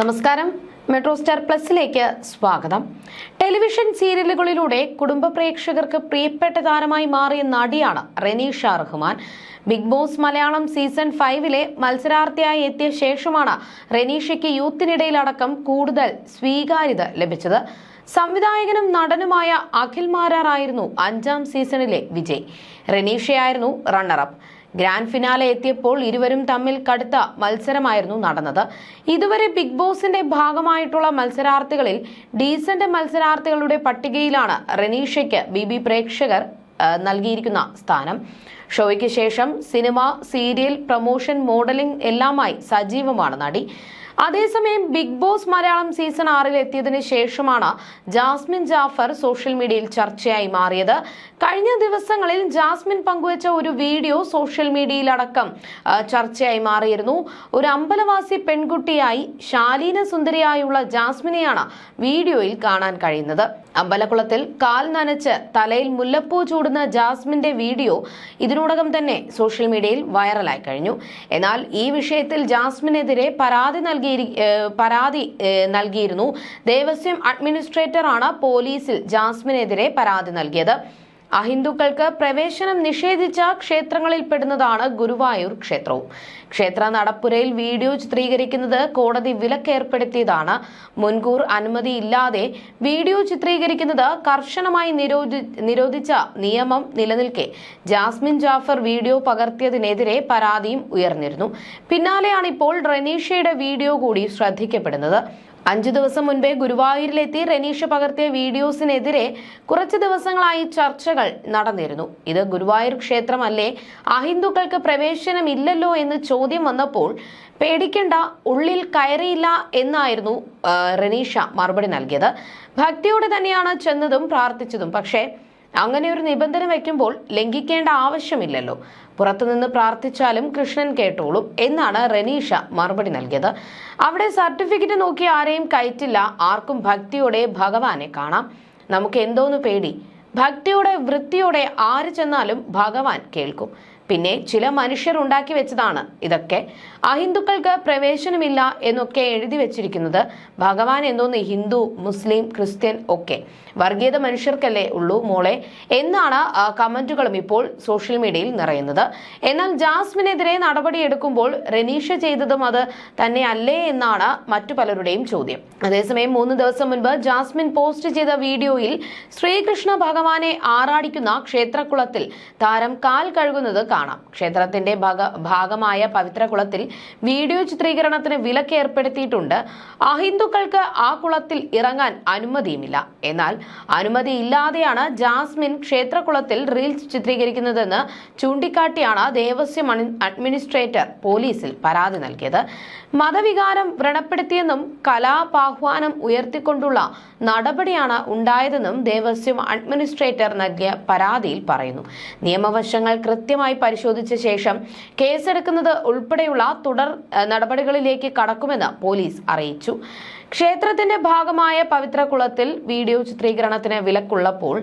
നമസ്കാരം. Metro star പ്ലസിലേക്ക് സ്വാഗതം. Television സീരിയലുകളിലൂടെ കുടുംബ പ്രേക്ഷകർക്ക് പ്രിയപ്പെട്ട താരമായി മാറിയ നടിയാണ് Renisha Rahman Bigg Boss Malayalam season ഫൈവിലെ മത്സരാർത്ഥിയായി എത്തിയ ശേഷമാണ് റെനീഷയ്ക്ക് യൂത്തിനിടയിലടക്കം കൂടുതൽ സ്വീകാര്യത ലഭിച്ചത്. സംവിധായകനും നടനുമായ അഖിൽ മാരാറായിരുന്നു അഞ്ചാം സീസണിലെ വിജയ്. റെനീഷയായിരുന്നു റണ്ണറപ്പ് ഗ്രാൻഡ് ഫിനാലെ എത്തിയപ്പോൾ ഇരുവരും തമ്മിൽ കടുത്ത മത്സരമായിരുന്നു നടന്നത്. ഇതുവരെ ബിഗ് ബോസിന്റെ ഭാഗമായിട്ടുള്ള മത്സരാർത്ഥികളിൽ ഡീസന്റ് മത്സരാർത്ഥികളുടെ പട്ടികയിലാണ് റെനീഷയ്ക്ക് ബി പ്രേക്ഷകർ നൽകിയിരിക്കുന്ന സ്ഥാനം. ഷോയ്ക്ക് ശേഷം സിനിമ സീരിയൽ പ്രൊമോഷൻ മോഡലിംഗ് എല്ലാമായി സജീവമാണ് നടി. അതേസമയം ബിഗ് ബോസ് മലയാളം സീസൺ ആറിൽ എത്തിയതിനു ശേഷമാണ് ജാസ്മിൻ ജാഫർ സോഷ്യൽ മീഡിയയിൽ ചർച്ചയായി മാറിയത്. കഴിഞ്ഞ ദിവസങ്ങളിൽ ജാസ്മിൻ പങ്കുവച്ച ഒരു വീഡിയോ സോഷ്യൽ മീഡിയയിലടക്കം ചർച്ചയായി മാറിയിരുന്നു. ഒരു അമ്പലവാസി പെൺകുട്ടിയായി ശാലീന സുന്ദരിയായുള്ള ജാസ്മിനെയാണ് വീഡിയോയിൽ കാണാൻ കഴിയുന്നത്. അമ്പലക്കുളത്തിൽ കാൽ നനച്ച് തലയിൽ മുല്ലപ്പൂ ചൂടുന്ന ജാസ്മിന്റെ വീഡിയോ ഇതിനോടകം തന്നെ സോഷ്യൽ മീഡിയയിൽ വൈറലായി കഴിഞ്ഞു. എന്നാൽ ഈ വിഷയത്തിൽ ജാസ്മിനെതിരെ പരാതി നൽകി പരാതി ഏഹ്, നൽകിയിരുന്നു. ദേവസ്വം അഡ്മിനിസ്ട്രേറ്ററാണ് പോലീസിൽ ജാസ്മിനെതിരെ പരാതി നൽകിയത്. അഹിന്ദുക്കൾക്ക് പ്രവേശനം നിഷേധിച്ച ക്ഷേത്രങ്ങളിൽ പെടുന്നതാണ് ഗുരുവായൂർ ക്ഷേത്രവും. ക്ഷേത്ര നടപ്പുരയിൽ വീഡിയോ ചിത്രീകരിക്കുന്നത് കോടതി വിലക്കേർപ്പെടുത്തിയതാണ്. മുൻകൂർ അനുമതിയില്ലാതെ വീഡിയോ ചിത്രീകരിക്കുന്നത് കർശനമായി നിരോധി നിരോധിച്ച നിയമം നിലനിൽക്കെ. ജാസ്മിൻ ജാഫർ വീഡിയോ പകർത്തിയതിനെതിരെ പരാതിയും ഉയർന്നിരുന്നു. പിന്നാലെയാണ് ഇപ്പോൾ റെനീഷയുടെ വീഡിയോ കൂടി ശ്രദ്ധിക്കപ്പെടുന്നത്. അഞ്ചു ദിവസം മുൻപേ ഗുരുവായൂരിലെത്തി റെനീഷ് പകർത്തിയ വീഡിയോസിനെതിരെ കുറച്ച് ദിവസങ്ങളായി ചർച്ചകൾ നടന്നിരുന്നു. ഇത് ഗുരുവായൂർ ക്ഷേത്രമല്ലേ? അഹിന്ദുക്കൾക്ക് പ്രവേശനമില്ലല്ലോ എന്ന് ചോദ്യം വന്നപ്പോൾ പേടിക്കേണ്ട ഉള്ളിൽ കയറിയില്ല എന്നായിരുന്നു റെനീഷ മറുപടി നൽകിയത്. ഭക്തിയോടെ തന്നെയാണ് ചെന്നതും പ്രാർത്ഥിച്ചതും. പക്ഷേ അങ്ങനെ ഒരു നിബന്ധന വയ്ക്കുമ്പോൾ ലംഘിക്കേണ്ട ആവശ്യമില്ലല്ലോ. പുറത്തുനിന്ന് പ്രാർത്ഥിച്ചാലും കൃഷ്ണൻ കേട്ടോളും എന്നാണ് റനീഷ മറുപടി നൽകിയത്. അവിടെ സർട്ടിഫിക്കറ്റ് നോക്കി ആരെയും കയറ്റില്ല. ആർക്കും ഭക്തിയോടെ ഭഗവാനെ കാണാം. നമുക്ക് എന്തോന്ന് പേടി? ഭക്തിയോടെ വൃത്തിയോടെ ആര് ചെന്നാലും ഭഗവാൻ കേൾക്കും. പിന്നെ ചില മനുഷ്യർ ഉണ്ടാക്കി വെച്ചതാണ് ഇതൊക്കെ. അഹിന്ദുക്കൾക്ക് പ്രവേശനമില്ല എന്നൊക്കെ എഴുതി വെച്ചിരിക്കുന്നത് ഭഗവാൻ എന്തോന്ന് ഹിന്ദു മുസ്ലിം ക്രിസ്ത്യൻ ഒക്കെ. വർഗീയത മനുഷ്യർക്കല്ലേ ഉള്ളൂ മോളെ. എന്നാണ് കമന്റുകളും ഇപ്പോൾ സോഷ്യൽ മീഡിയയിൽ നിറയുന്നത്. എന്നാൽ ജാസ്മിനെതിരെ നടപടിയെടുക്കുമ്പോൾ റെനീഷ ചെയ്തതും അത് തന്നെയല്ലേ എന്നാണ് മറ്റു പലരുടെയും ചോദ്യം. അതേസമയം മൂന്ന് ദിവസം മുൻപ് ജാസ്മിൻ പോസ്റ്റ് ചെയ്ത വീഡിയോയിൽ ശ്രീകൃഷ്ണ ഭഗവാനെ ആറാടിക്കുന്ന ക്ഷേത്രകുളത്തിൽ താരം കാൽ കഴുകുന്നത് കാണാം. ക്ഷേത്രത്തിന്റെ ഭാഗ- ഭാഗമായ പവിത്രകുളത്തിൽ വീഡിയോ ചിത്രീകരണത്തിന് വിലക്ക് ഏർപ്പെടുത്തിയിട്ടുണ്ട്. അഹിന്ദുക്കൾക്ക് ആ കുളത്തിൽ ഇറങ്ങാൻ അനുമതിയുമില്ല. എന്നാൽ അനുമതി ഇല്ലാതെയാണ് ജാസ്മിൻ ക്ഷേത്രകുളത്തിൽ റീൽസ് ചിത്രീകരിക്കുന്നതെന്ന് ചൂണ്ടിക്കാട്ടിയാണ് ദേവസ്വം അഡ്മിനിസ്ട്രേറ്റർ പോലീസിൽ പരാതി നൽകിയത്. മതവികാരം വ്രണപ്പെടുത്തിയെന്നും കലാപാഹ്വാനം ഉയർത്തിക്കൊണ്ടുള്ള നടപടിയാണ് ഉണ്ടായതെന്നും ദേവസ്വം അഡ്മിനിസ്ട്രേറ്റർ നൽകിയ പരാതിയിൽ പറയുന്നു. നിയമവശങ്ങൾ കൃത്യമായി പരിശോധിച്ച ശേഷം കേസെടുക്കുന്നത് ഉൾപ്പെടെയുള്ള തുടർ നടപടികളിലേക്ക് കടക്കുമെന്ന് പോലീസ് അറിയിച്ചു. ക്ഷേത്രത്തിന്റെ ഭാഗമായ പവിത്ര കുളത്തിൽ വീഡിയോ ചിത്രീകരണത്തിന് വിലക്കുള്ളപ്പോൾ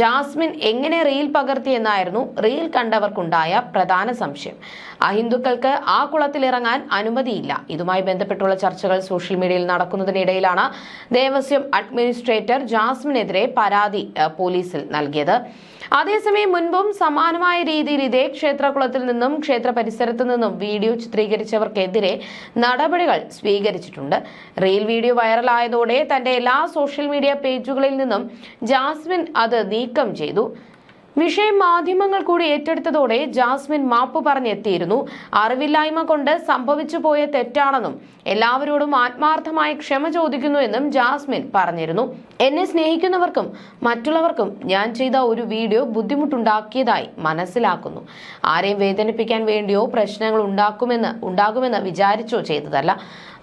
ജാസ്മിൻ എങ്ങനെ റീൽ പകർത്തിയെന്നായിരുന്നു റീൽ കണ്ടവർക്കുണ്ടായ പ്രധാന സംശയം. അഹിന്ദുക്കൾക്ക് ആ കുളത്തിൽ ഇറങ്ങാൻ അനുമതിയില്ല. ഇതുമായി ബന്ധപ്പെട്ടുള്ള ചർച്ചകൾ സോഷ്യൽ മീഡിയയിൽ നടക്കുന്നതിനിടയിലാണ് ദേവസ്വം അഡ്മിനിസ്ട്രേറ്റർ ജാസ്മിനെതിരെ പരാതി പോലീസിൽ നൽകിയത്. അതേസമയം മുൻപും സമാനമായ രീതിയിൽ ഇതേ ക്ഷേത്രകുളത്തിൽ നിന്നും ക്ഷേത്ര പരിസരത്ത് നിന്നും വീഡിയോ ചിത്രീകരിച്ചവർക്കെതിരെ നടപടികൾ സ്വീകരിച്ചിട്ടുണ്ട്. റീൽ വീഡിയോ വൈറലായതോടെ തന്റെ എല്ലാ സോഷ്യൽ മീഡിയ പേജുകളിൽ നിന്നും ജാസ്മിൻ അത് നീക്കം ചെയ്തു. വിഷയം മാധ്യമങ്ങൾ കൂടി ഏറ്റെടുത്തതോടെ ജാസ്മിൻ മാപ്പ് പറഞ്ഞെത്തിയിരുന്നു. അറിവില്ലായ്മ കൊണ്ട് സംഭവിച്ചു പോയ തെറ്റാണെന്നും എല്ലാവരോടും ആത്മാർത്ഥമായി ക്ഷമ ചോദിക്കുന്നു എന്നും ജാസ്മിൻ പറഞ്ഞിരുന്നു. എന്നെ സ്നേഹിക്കുന്നവർക്കും മറ്റുള്ളവർക്കും ഞാൻ ചെയ്ത ഒരു വീഡിയോ ബുദ്ധിമുട്ടുണ്ടാക്കിയതായി മനസ്സിലാക്കുന്നു. ആരെയും വേദനിപ്പിക്കാൻ വേണ്ടിയോ പ്രശ്നങ്ങൾ ഉണ്ടാക്കുമെന്ന് ഉണ്ടാകുമെന്ന് വിചാരിച്ചോ ചെയ്തതല്ല.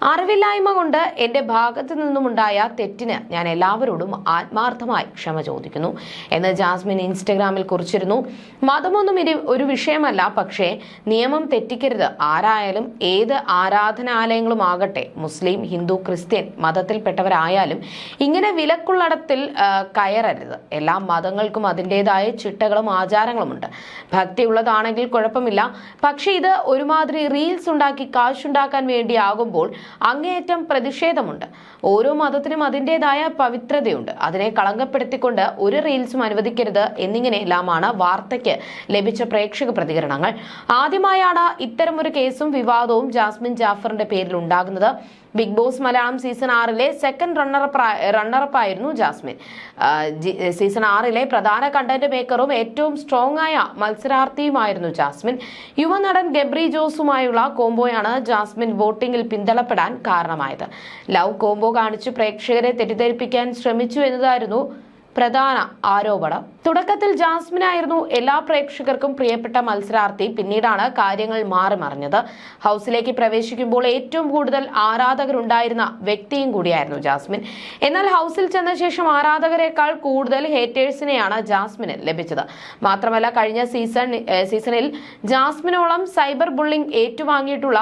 അറിവില്ലായ്മ കൊണ്ട് എന്റെ ഭാഗത്തു നിന്നുമുണ്ടായ തെറ്റിന് ഞാൻ എല്ലാവരോടും ആത്മാർത്ഥമായി ക്ഷമ ചോദിക്കുന്നു. എന്ന് ജാസ്മിൻ ഇൻസ്റ്റഗ്രാമിൽ കുറിച്ചിരുന്നു. മതമൊന്നും ഇനി ഒരു വിഷയമല്ല. പക്ഷേ നിയമം തെറ്റിക്കരുത്. ആരായാലും ഏത് ആരാധനാലയങ്ങളും ആകട്ടെ മുസ്ലിം ഹിന്ദു ക്രിസ്ത്യൻ മതത്തിൽപ്പെട്ടവരായാലും ഇങ്ങനെ വിലക്കുള്ളടത്തിൽ കയറരുത്. എല്ലാ മതങ്ങൾക്കും അതിന്റെതായ ചിട്ടകളും ആചാരങ്ങളുമുണ്ട്. ഭക്തിയുള്ളതാണെങ്കിൽ കുഴപ്പമില്ല. പക്ഷേ ഇത് ഒരുമാതിരി റീൽസ് ഉണ്ടാക്കി കാശുണ്ടാക്കാൻ വേണ്ടിയാകുമ്പോൾ അങ്ങേയറ്റം പ്രതിഷേധമുണ്ട്. ഓരോ മതത്തിനും അതിന്റെതായ പവിത്രതയുണ്ട്. അതിനെ കളങ്കപ്പെടുത്തിക്കൊണ്ട് ഒരു റീൽസും അനുവദിക്കരുത് എന്നിങ്ങനെയെല്ലാമാണ് വാർത്തയ്ക്ക് ലഭിച്ച പ്രേക്ഷക പ്രതികരണങ്ങൾ. ആദ്യമായാണ് ഇത്തരമൊരു കേസും വിവാദവും ജാസ്മിൻ ജാഫറിന്റെ പേരിൽ ഉണ്ടാകുന്നത് ബിഗ് ബോസ് മലയാളം സീസൺ ആറിലെ second runner up runner up ആയിരുന്നു ജാസ്മിൻ. സീസൺ ആറിലെ പ്രധാന കണ്ടന്റ് മേക്കറും ഏറ്റവും സ്ട്രോങ് ആയ മത്സരാർത്ഥിയുമായിരുന്നു ജാസ്മിൻ. യുവനടൻ ഗബ്രി ജോസുമായുള്ള കോംബോയാണ് ജാസ്മിൻ വോട്ടിംഗിൽ പിന്തള്ളപ്പെടാൻ കാരണമായത്. ലവ് കോംബോ കാണിച്ച് പ്രേക്ഷകരെ തെറ്റിദ്ധരിപ്പിക്കാൻ ശ്രമിച്ചു എന്നതായിരുന്നു പ്രധാന ആരോപണം. തുടക്കത്തിൽ ജാസ്മിനായിരുന്നു എല്ലാ പ്രേക്ഷകർക്കും പ്രിയപ്പെട്ട മത്സരാർത്ഥി. പിന്നീടാണ് കാര്യങ്ങൾ മാറി മറിഞ്ഞത് ഹൗസിലേക്ക് പ്രവേശിക്കുമ്പോൾ ഏറ്റവും കൂടുതൽ ആരാധകരുണ്ടായിരുന്ന വ്യക്തിയും കൂടിയായിരുന്നു ജാസ്മിൻ. എന്നാൽ ഹൗസിൽ ചെന്ന ശേഷം ആരാധകരെക്കാൾ കൂടുതൽ ഹേറ്റേഴ്സിനെയാണ് ജാസ്മിന് ലഭിച്ചത്. മാത്രമല്ല കഴിഞ്ഞ സീസൺ സീസണിൽ ജാസ്മിനോളം സൈബർ ബുള്ളിംഗ് ഏറ്റുവാങ്ങിയിട്ടുള്ള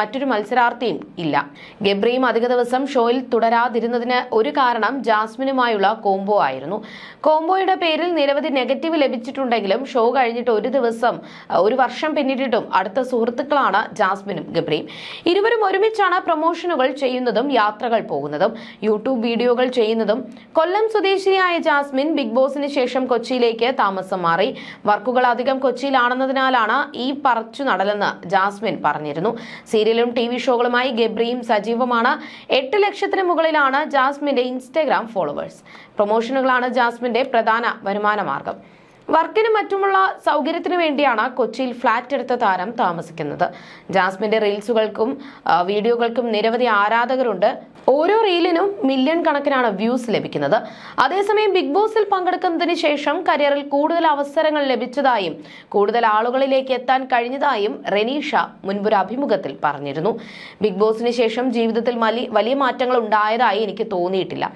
മറ്റൊരു മത്സരാർത്ഥിയും ഇല്ല. ഗബ്രിയും അധിക ദിവസം ഷോയിൽ തുടരാതിരുന്നതിന് ഒരു കാരണം ജാസ്മിനുമായുള്ള കോംബോ ആയിരുന്നു. കോംബോയുടെ പേരിൽ നിരവധി നെഗറ്റീവ് ലഭിച്ചിട്ടുണ്ടെങ്കിലും ഷോ കഴിഞ്ഞിട്ട് ഒരു ദിവസം ഒരു വർഷം പിന്നിട്ടിട്ടും അടുത്ത സുഹൃത്തുക്കളാണ് ജാസ്മിനും ഗബ്രിയും. ഇരുവരും ഒരുമിച്ചാണ് പ്രൊമോഷനുകൾ ചെയ്യുന്നതും യാത്രകൾ പോകുന്നതും. യൂട്യൂബ് വീഡിയോകൾ ചെയ്യുന്നതും. കൊല്ലം സ്വദേശിയായ ജാസ്മിൻ ബിഗ് ബോസിന് ശേഷം കൊച്ചിയിലേക്ക് താമസം മാറി. വർക്കുകൾ അധികം കൊച്ചിയിലാണെന്നതിനാലാണ് ഈ പറച്ചു നടലെന്ന് ജാസ്മിൻ പറഞ്ഞിരുന്നു. സീരിയലും ടി ഷോകളുമായി ഗബ്രിയും സജീവമാണ്. എട്ട് ലക്ഷത്തിന് മുകളിലാണ് ജാസ്മിന്റെ ഇൻസ്റ്റഗ്രാം ഫോളോവേഴ്സ്. പ്രൊമോഷനുകളാണ് ജാസ്മിന്റെ പ്രധാന വരുമാന. മാർഗം വർക്കിനും മറ്റുമുള്ള സൗകര്യത്തിനു വേണ്ടിയാണ് കൊച്ചിയിൽ ഫ്ളാറ്റ് എടുത്ത താരം താമസിക്കുന്നത്. ജാസ്മിന്റെ റീൽസുകൾക്കും വീഡിയോകൾക്കും നിരവധി ആരാധകരുണ്ട്. ഓരോ റീലിനും മില്യൺ കണക്കിനാണ് വ്യൂസ് ലഭിക്കുന്നത്. അതേസമയം ബിഗ് ബോസിൽ പങ്കെടുക്കുന്നതിന് ശേഷം കരിയറിൽ കൂടുതൽ അവസരങ്ങൾ ലഭിച്ചതായും കൂടുതൽ ആളുകളിലേക്ക് എത്താൻ കഴിഞ്ഞതായും റെനീഷ മുൻപൊരു അഭിമുഖത്തിൽ പറഞ്ഞിരുന്നു. ബിഗ് ബോസിന് ശേഷം ജീവിതത്തിൽ വലിയ മാറ്റങ്ങൾ ഉണ്ടായതായി എനിക്ക് തോന്നിയിട്ടില്ല.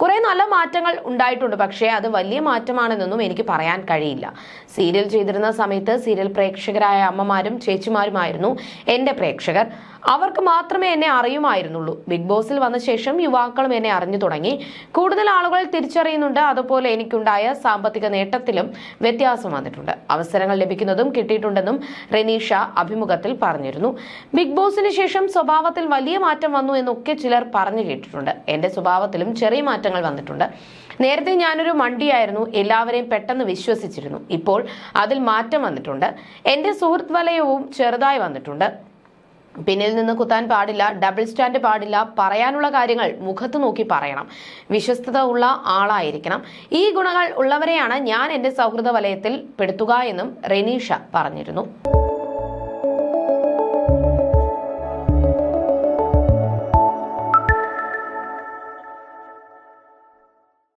കുറെ നല്ല മാറ്റങ്ങൾ ഉണ്ടായിട്ടുണ്ട്. പക്ഷേ അത് വലിയ മാറ്റമാണെന്നൊന്നും എനിക്ക് പറയാൻ കഴിയില്ല. സീരിയൽ ചെയ്തിരുന്ന സമയത്ത് സീരിയൽ പ്രേക്ഷകരായ അമ്മമാരും ചേച്ചിമാരുമായിരുന്നു. എന്റെ പ്രേക്ഷകർ. അവർക്ക് മാത്രമേ എന്നെ അറിയുമായിരുന്നുള്ളൂ. ബിഗ് ബോസിൽ വന്ന ശേഷം യുവാക്കളും എന്നെ അറിഞ്ഞു തുടങ്ങി. കൂടുതൽ ആളുകൾ തിരിച്ചറിയുന്നുണ്ട്. അതുപോലെ എനിക്കുണ്ടായ സാമ്പത്തിക നേട്ടത്തിലും വ്യത്യാസം വന്നിട്ടുണ്ട്. അവസരങ്ങൾ ലഭിക്കുന്നതും കിട്ടിയിട്ടുണ്ടെന്നും റെനീഷ അഭിമുഖത്തിൽ പറഞ്ഞിരുന്നു. ബിഗ് ബോസിന് ശേഷം സ്വഭാവത്തിൽ വലിയ മാറ്റം വന്നു എന്നൊക്കെ ചിലർ പറഞ്ഞു കേട്ടിട്ടുണ്ട്. എന്റെ സ്വഭാവത്തിലും ചെറിയ മാറ്റങ്ങൾ വന്നിട്ടുണ്ട്. നേരത്തെ ഞാനൊരു മണ്ടിയായിരുന്നു. എല്ലാവരെയും പെട്ടെന്ന് വിശ്വസിച്ചിരുന്നു. ഇപ്പോൾ അതിൽ മാറ്റം വന്നിട്ടുണ്ട്. എന്റെ സുഹൃത്ത് വലയവും ചെറുതായി വന്നിട്ടുണ്ട്. പിന്നിൽ നിന്ന് കുത്താൻ പാടില്ല ഡബിൾ സ്റ്റാൻഡ് പാടില്ല പറയാനുള്ള കാര്യങ്ങൾ മുഖത്ത് നോക്കി പറയണം. വിശ്വസ്തത ഉള്ള ആളായിരിക്കണം. ഈ ഗുണങ്ങൾ ഉള്ളവരെയാണ് ഞാൻ എന്റെ സൗഹൃദ വലയത്തിൽ പെടുത്തുക എന്നും റെനീഷ പറഞ്ഞിരുന്നു.